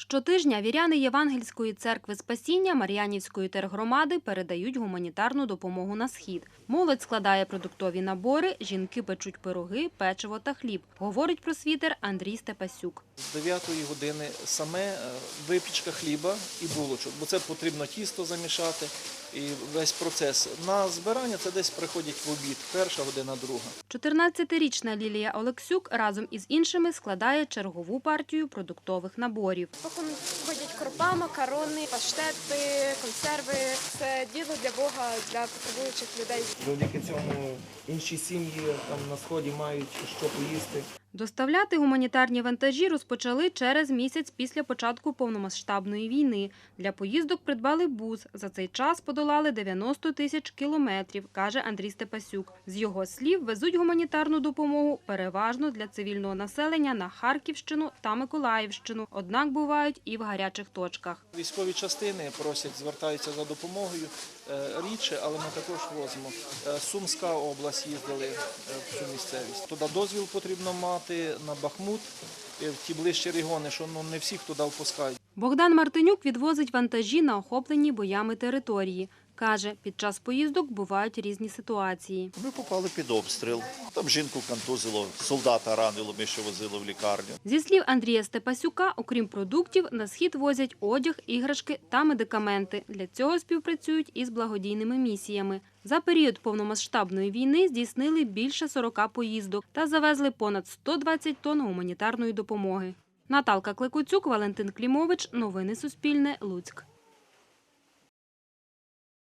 Щотижня віряни Євангельської церкви Спасіння Мар'янівської тергромади передають гуманітарну допомогу на схід. Молодь складає продуктові набори, жінки печуть пироги, печиво та хліб, говорить просвітер Андрій Степасюк. З 9 години саме е, випічка хліба і булочок, бо це потрібно тісто замішати і весь процес. На збирання це десь приходять в обід, перша година, друга. 14-річна Лілія Олексюк разом із іншими складає чергову партію продуктових наборів. Виходять крупа, макарони, паштети, консерви. Це діло для Бога, для потребуючих людей. Завдяки цьому інші сім'ї там на сході мають що поїсти. Доставляти гуманітарні вантажі розпочали через місяць після початку повномасштабної війни. Для поїздок придбали бус. За цей час подолали 90 тисяч кілометрів, каже Андрій Степасюк. З його слів, везуть гуманітарну допомогу переважно для цивільного населення на Харківщину та Миколаївщину, однак бувають і в гарячих точках. Військові частини просять, звертаються за допомогою е, рідше, але ми також возимо. Е, Сумська область їздили е, в цю місцевість. Туди дозвіл потрібно мати на Бахмут, е, в ті ближчі регіони, що ну, не всіх туди впускають. Богдан Мартинюк відвозить вантажі на охоплені боями території. Каже, під час поїздок бувають різні ситуації. Ми попали під обстріл. Там жінку контузило, солдата ранило, ми ще возили в лікарню. Зі слів Андрія Степасюка, окрім продуктів, на схід возять одяг, іграшки та медикаменти. Для цього співпрацюють із благодійними місіями. За період повномасштабної війни здійснили більше 40 поїздок та завезли понад 120 тонн гуманітарної допомоги. Наталка Клекуцюк, Валентин Клімович. Новини Суспільне. Луцьк.